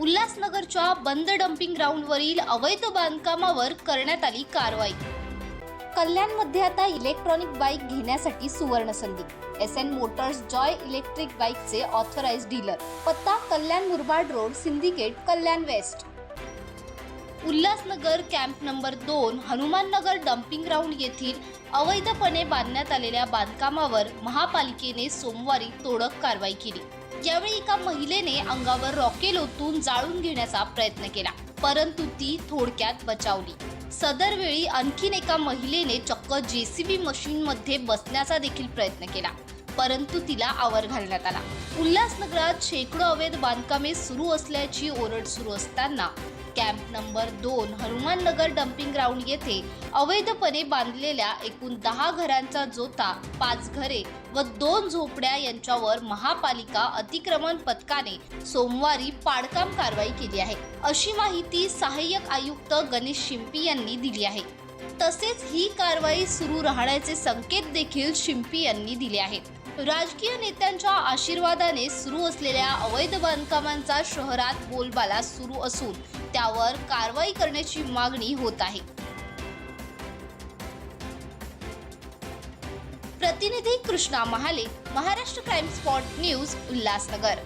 उल्हासनगरच्या बंद डम्पिंग ग्राउंडवरील अवैध बांधकामावर करण्यात आली कारवाई. कल्याणमध्ये आता इलेक्ट्रॉनिक बाईक घेण्यासाठी सुवर्ण संधी. S N motors Joy electric बाईकचे ऑथराइज डीलर पत्ता Kalyan Murbad road syndicate Kalyan west Ulhasnagar camp number दोन हनुमाननगर डम्पिंग ग्राउंड येथील अवैधपणे बांधण्यात आलेल्या बांधकामावर महापालिकेने सोमवारी तोडक कारवाई केली. यावेळी एका महिलेने अंगावर रॉकेल ओतून जाळून घेण्याचा प्रयत्न केला परंतु ती थोडक्यात बचावली. सदर वेळी आणखीन एका महिलेने चक्क जेसीबी मशीन मध्ये बसण्याचा देखील प्रयत्न केला परंतु तिला आवर घालण्यात आला. उल्हासनगरात शेकडो अवैध बांधकामे सुरू असल्याची ओरड सुरू असताना कॅम्प नंबर दोन हनुमाननगर डम्पिंग ग्राउंड येथे अवैधपणे बांधलेल्या एकूण दहा घरांचा जोता पाच घरे व दोन झोपड्या यांच्यावर महापालिका अतिक्रमण पथकाने सोमवारी पाडकाम कारवाई केली आहे. अशी माहिती सहाय्यक आयुक्त गणेश शिंपी यांनी दिली आहे. तसेच ही कारवाई सुरू राहण्याचे संकेत देखील शिंपी यांनी दिले आहेत. राजकीय नेत्यांच्या आशीर्वादाने सुरू असलेल्या अवैध बांधकामांचा शहरात बोलबाला सुरू असून त्यावर कारवाई करण्याची मागणी होत आहे. प्रतिनिधी Krishna Mahale Maharashtra crime spot news Ulhasnagar.